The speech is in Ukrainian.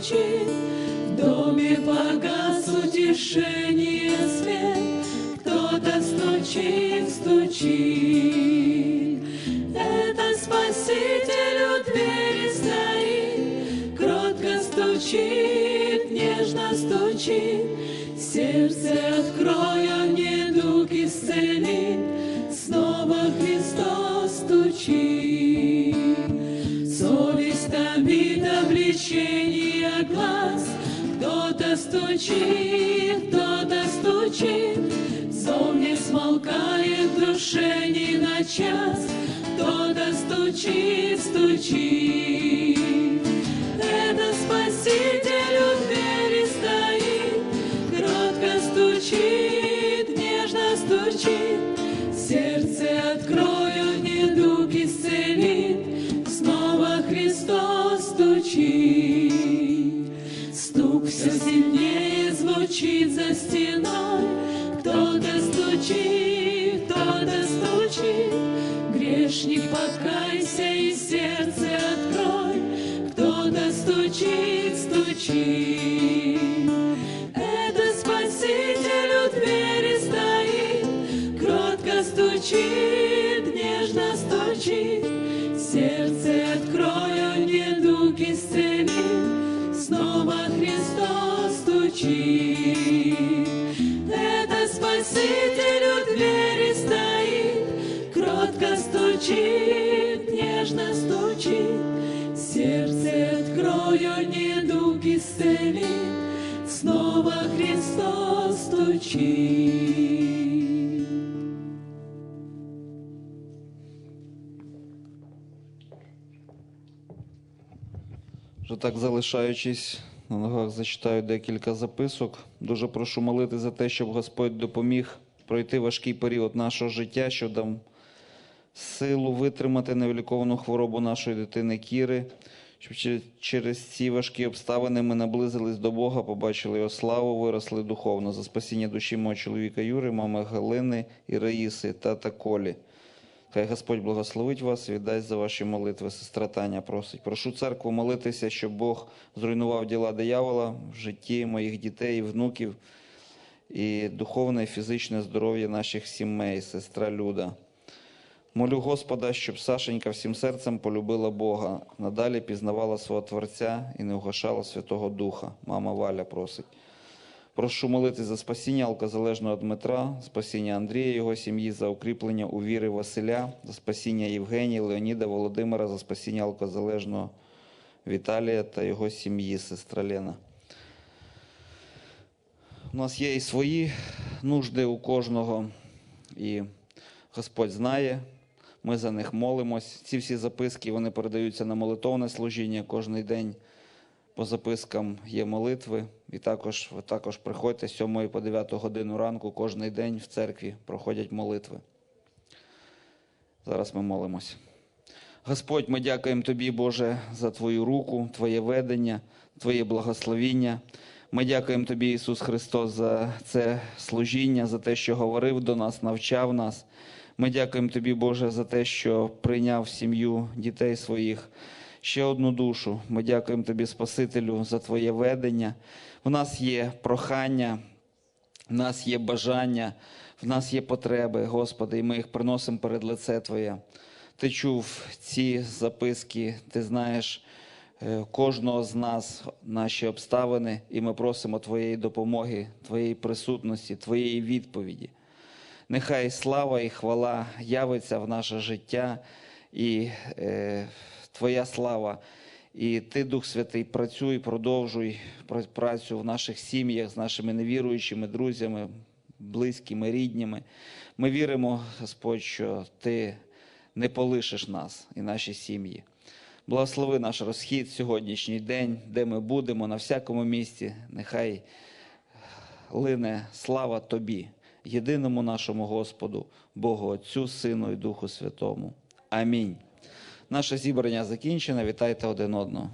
стучит, в доме погас утешение свет, кто-то стучит, стучит. Это Спаситель у двери стоит, кротко стучит, нежно стучит, сердце открою, недуг исцелит, снова Христос стучит. Совесть томит обличение глаз, кто-то стучит, кто-то стучит, Зов не смолкает в душе ни на час, кто-то стучит, стучит. Это Спаситель у двери стоит, кротко стучит, нежно стучит, грешник покайся и сердце открой, кто-то стучит, стучит. Это Спаситель у двери стоит, кротко стучит, нежно стучит, сердце открою, недуг исцелит, снова Христос стучит. Это Спаситель стучит, нежно стучит, сердце открою, недуг исцелит, снова Христос стучит. Вже так залишаючись на ногах, зачитаю декілька записок. Дуже прошу молити за те, щоб Господь допоміг пройти важкий період нашого життя, що дав силу витримати невиліковану хворобу нашої дитини Кіри, щоб через ці важкі обставини ми наблизились до Бога, побачили його славу, виросли духовно за спасіння душі мого чоловіка Юри, мами Галини і Раїси, тата Колі. Хай Господь благословить вас і віддасть за ваші молитви. Сестра Таня просить. Прошу церкву молитися, щоб Бог зруйнував діла диявола в житті моїх дітей внуків і духовне і фізичне здоров'я наших сімей, сестра Люда. Молю Господа, щоб Сашенька всім серцем полюбила Бога, надалі пізнавала свого Творця і не угашала Святого Духа. Мама Валя просить. Прошу молити за спасіння алкозалежного Дмитра, спасіння Андрія, його сім'ї, за укріплення у віри Василя, за спасіння Євгенії, Леоніда, Володимира, за спасіння алкозалежного Віталія та його сім'ї, сестра Лена. У нас є і свої нужди у кожного, і Господь знає, ми за них молимось. Ці всі записки вони передаються на молитовне служіння кожен день. По запискам є молитви, і також ви також приходьте з 7 по 9 годину ранку кожен день в церкві проходять молитви. Зараз ми молимося. Господь, ми дякуємо Тобі, Боже, за Твою руку, Твоє ведення, Твоє благословіння. Ми дякуємо Тобі, Ісус Христос, за це служіння, за те, що говорив до нас, навчав нас. Ми дякуємо Тобі, Боже, за те, що прийняв сім'ю дітей своїх ще одну душу. Ми дякуємо Тобі, Спасителю, за Твоє ведення. В нас є прохання, в нас є бажання, в нас є потреби, Господи, і ми їх приносимо перед лице Твоє. Ти чув ці записки, ти знаєш е, кожного з нас наші обставини, і ми просимо Твоєї допомоги, Твоєї присутності, Твоєї відповіді. Нехай слава і хвала явиться в наше життя і е, Твоя слава. І ти, Дух Святий, працюй, продовжуй працю в наших сім'ях з нашими невіруючими друзями, близькими, рідніми. Ми віримо, Господь, що Ти не полишиш нас і наші сім'ї. Благослови наш розхід сьогоднішній день, де ми будемо на всякому місці. Нехай лине слава Тобі, єдиному нашому Господу, Богу Отцю, Сину і Духу Святому. Амінь. Наше зібрання закінчено. Вітайте один одного.